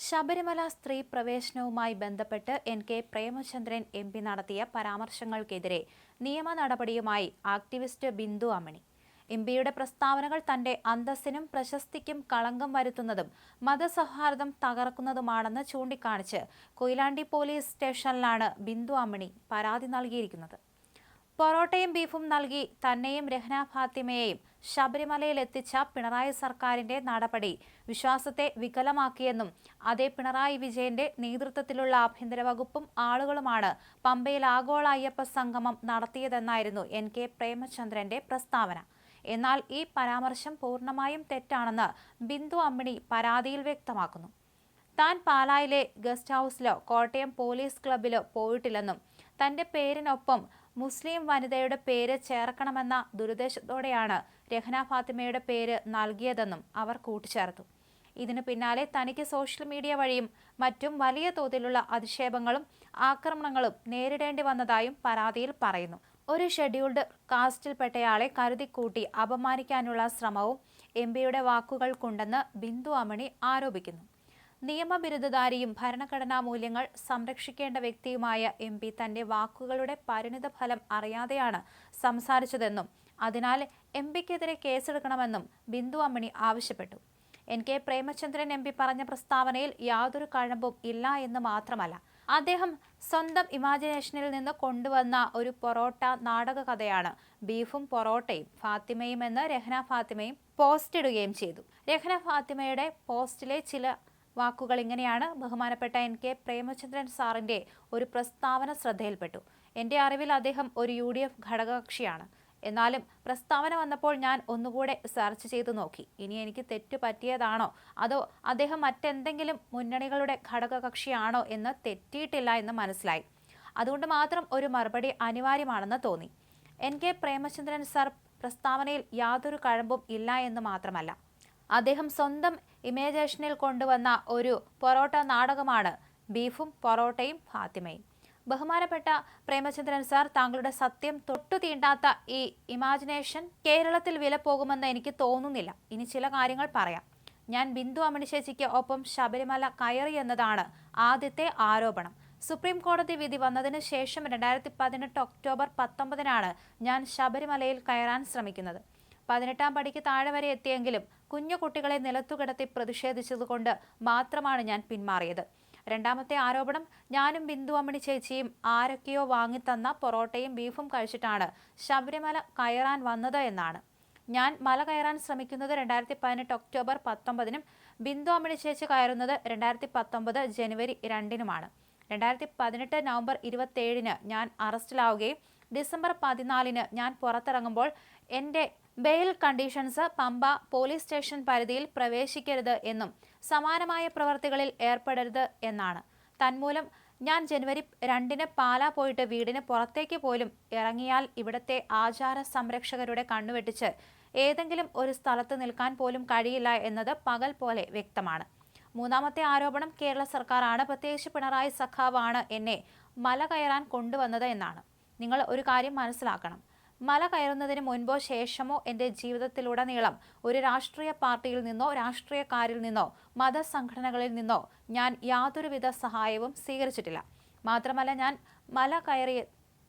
ശബരിമല സ്ത്രീ പ്രവേശനവുമായി ബന്ധപ്പെട്ട് N K Premachandran M P നടത്തിയ പരാമർശങ്ങൾക്കെതിരെ നിയമ നടപടിയുമായി ആക്ടിവിസ്റ്റ് ബിന്ദു അമണി. എം പിയുടെ പ്രസ്താവനകൾ തന്റെ അന്തസ്സിനും പ്രശസ്തിക്കും കളങ്കം വരുത്തുന്നതും മതസൗഹാർദ്ദം തകർക്കുന്നതുമാണെന്ന് ചൂണ്ടിക്കാണിച്ച് കൊയിലാണ്ടി പോലീസ് സ്റ്റേഷനിലാണ് ബിന്ദു അമണി പരാതി നൽകിയിരിക്കുന്നത്. പൊറോട്ടയും ബീഫും നൽകി തന്നെയും രഹ്ന ഫാത്തിമയെയും ശബരിമലയിൽ എത്തിച്ച പിണറായി സർക്കാരിന്റെ നടപടി വിശ്വാസത്തെ വികലമാക്കിയെന്നും അതേ പിണറായി വിജയന്റെ നേതൃത്വത്തിലുള്ള ആഭ്യന്തര വകുപ്പും ആളുകളുമാണ് പമ്പയിൽ ആഗോള അയ്യപ്പ സംഗമം നടത്തിയതെന്നായിരുന്നു എൻ കെ പ്രേമചന്ദ്രന്റെ പ്രസ്താവന. എന്നാൽ ഈ പരാമർശം പൂർണമായും തെറ്റാണെന്ന് ബിന്ദു അമ്മിണി പരാതിയിൽ വ്യക്തമാക്കുന്നു. താൻ പാലായിലെ ഗസ്റ്റ് ഹൗസിലോ കോട്ടയം പോലീസ് ക്ലബിലോ പോയിട്ടില്ലെന്നും തന്റെ പേരിനൊപ്പം മുസ്ലിം വനിതയുടെ പേര് ചേർക്കണമെന്ന ദുരുദ്ദേശത്തോടെയാണ് രഹ്ന ഫാത്തിമയുടെ പേര് നൽകിയതെന്നും അവർ കൂട്ടിച്ചേർത്തു. ഇതിനു പിന്നാലെ തനിക്ക് സോഷ്യൽ മീഡിയ വഴിയും മറ്റും വലിയ തോതിലുള്ള അധിക്ഷേപങ്ങളും ആക്രമണങ്ങളും നേരിടേണ്ടി വന്നതായും പരാതിയിൽ പറയുന്നു. ഒരു ഷെഡ്യൂൾഡ് കാസ്റ്റിൽപ്പെട്ടയാളെ കരുതിക്കൂട്ടി അപമാനിക്കാനുള്ള ശ്രമവും എം പിയുടെ വാക്കുകൾക്കുണ്ടെന്ന് ബിന്ദു അമണി ആരോപിക്കുന്നു. നിയമബിരുദധാരിയും ഭരണഘടനാ മൂല്യങ്ങൾ സംരക്ഷിക്കേണ്ട വ്യക്തിയുമായ എം പി തന്റെ വാക്കുകളുടെ പരിണിത ഫലം അറിയാതെയാണ് സംസാരിച്ചതെന്നും അതിനാൽ എം പിക്കെതിരെ കേസെടുക്കണമെന്നും ബിന്ദു അമ്മണി ആവശ്യപ്പെട്ടു. N K Premachandran M P പറഞ്ഞ പ്രസ്താവനയിൽ യാതൊരു കഴമ്പും ഇല്ല എന്ന് മാത്രമല്ല അദ്ദേഹം സ്വന്തം ഇമാജിനേഷനിൽ നിന്ന് കൊണ്ടുവന്ന ഒരു പൊറോട്ട നാടക കഥയാണ് ബീഫും പൊറോട്ടയും ഫാത്തിമയും എന്ന് രഹ്ന ഫാത്തിമയും പോസ്റ്റ് ഇടുകയും ചെയ്തു. രഹ്ന ഫാത്തിമയുടെ പോസ്റ്റിലെ ചില വാക്കുകൾ ഇങ്ങനെയാണ്. ബഹുമാനപ്പെട്ട എൻ. കെ. പ്രേമചന്ദ്രൻ സാറിന്റെ ഒരു പ്രസ്താവന ശ്രദ്ധയിൽപ്പെട്ടു. എന്റെ അറിവിൽ അദ്ദേഹം ഒരു യു ഡി എഫ് ഘടകകക്ഷിയാണ്. എന്നാലും പ്രസ്താവന വന്നപ്പോൾ ഞാൻ ഒന്നുകൂടെ സെർച്ച് ചെയ്തു നോക്കി. ഇനി എനിക്ക് തെറ്റ് പറ്റിയതാണോ? അതോ അദ്ദേഹം മറ്റെന്തെങ്കിലും മുന്നണികളുടെ ഘടകകക്ഷിയാണോ എന്ന് തെറ്റിയിട്ടില്ല എന്ന് മനസ്സിലായി. അതുകൊണ്ട് മാത്രം ഒരു മറുപടി അനിവാര്യമാണെന്ന് തോന്നി. എൻ. കെ. പ്രേമചന്ദ്രൻ സർ പ്രസ്താവനയിൽ യാതൊരു കഴമ്പും ഇല്ല എന്ന് മാത്രമല്ല. അദ്ദേഹം സ്വന്തം ഇമേജേഷനിൽ കൊണ്ടുവന്ന ഒരു പൊറോട്ട നാടകമാണ് ബീഫും പൊറോട്ടയും ഫാത്തിമയും. ബഹുമാനപ്പെട്ട പ്രേമചന്ദ്രൻ സാർ താങ്കളുടെ സത്യം തൊട്ടു തീണ്ടാത്ത ഈ ഇമാജിനേഷൻ കേരളത്തിൽ വില പോകുമെന്ന് എനിക്ക് തോന്നുന്നില്ല. ഇനി ചില കാര്യങ്ങൾ പറയാം. ഞാൻ ബിന്ദു അമണിശേഷിക്ക് ഒപ്പം ശബരിമല കയറി എന്നതാണ് ആദ്യത്തെ ആരോപണം. സുപ്രീം കോടതി വിധി വന്നതിന് ശേഷം രണ്ടായിരത്തി പതിനെട്ട് ഒക്ടോബർ പത്തൊമ്പതിനാണ് ഞാൻ ശബരിമലയിൽ കയറാൻ ശ്രമിക്കുന്നത്. പതിനെട്ടാം പടിക്ക് താഴെ വരെ എത്തിയെങ്കിലും കുഞ്ഞു കുട്ടികളെ നിലത്തുകിടത്തി പ്രതിഷേധിച്ചതുകൊണ്ട് മാത്രമാണ് ഞാൻ പിന്മാറിയത്. രണ്ടാമത്തെ ആരോപണം ഞാനും ബിന്ദു അമ്മണി ചേച്ചിയും ആരൊക്കെയോ വാങ്ങിത്തന്ന പൊറോട്ടയും ബീഫും കഴിച്ചിട്ടാണ് ശബരിമല കയറാൻ വന്നത് എന്നാണ്. ഞാൻ മല കയറാൻ ശ്രമിക്കുന്നത് രണ്ടായിരത്തി പതിനെട്ട് ഒക്ടോബർ പത്തൊമ്പതിനും ബിന്ദു അമ്മണി ചേച്ചി കയറുന്നത് രണ്ടായിരത്തി പത്തൊമ്പത് ജനുവരി രണ്ടിനുമാണ്. രണ്ടായിരത്തി പതിനെട്ട് നവംബർ ഇരുപത്തേഴിന് ഞാൻ അറസ്റ്റിലാവുകയും ഡിസംബർ പതിനാലിന് ഞാൻ പുറത്തിറങ്ങുമ്പോൾ എന്റെ bail conditions Pamba police station പരിധിയിൽ പ്രവേശിക്കരുത് എന്നും സമാനമായ പ്രവർത്തികളിൽ ഏർപ്പെടരുത് എന്നാണ്. തന്മൂലം ഞാൻ ജനുവരി രണ്ടിന് പാലാ പോയിട്ട് വീടിന് പുറത്തേക്ക് പോലും ഇറങ്ങിയാൽ ഇവിടത്തെ ആചാര സംരക്ഷകരുടെ കണ്ണുവെട്ടിച്ച് ഏതെങ്കിലും ഒരു സ്ഥലത്ത് നിൽക്കാൻ പോലും കഴിയില്ല എന്നത് പകൽ പോലെ വ്യക്തമാണ്. മൂന്നാമത്തെ ആരോപണം കേരള സർക്കാരാണ്. പ്രത്യേകിച്ച് പിണറായി സഖാവാണ് എന്നെ മല കയറാൻ കൊണ്ടുവന്നത് എന്നാണ്. നിങ്ങൾ ഒരു കാര്യം മനസ്സിലാക്കണം. മല കയറുന്നതിന് മുൻപോ ശേഷമോ എന്റെ ജീവിതത്തിലുടനീളം ഒരു രാഷ്ട്രീയ പാർട്ടിയിൽ നിന്നോ രാഷ്ട്രീയക്കാരിൽ നിന്നോ മതസംഘടനകളിൽ നിന്നോ ഞാൻ യാതൊരുവിധ സഹായവും സ്വീകരിച്ചിട്ടില്ല. മാത്രമല്ല ഞാൻ മല കയറി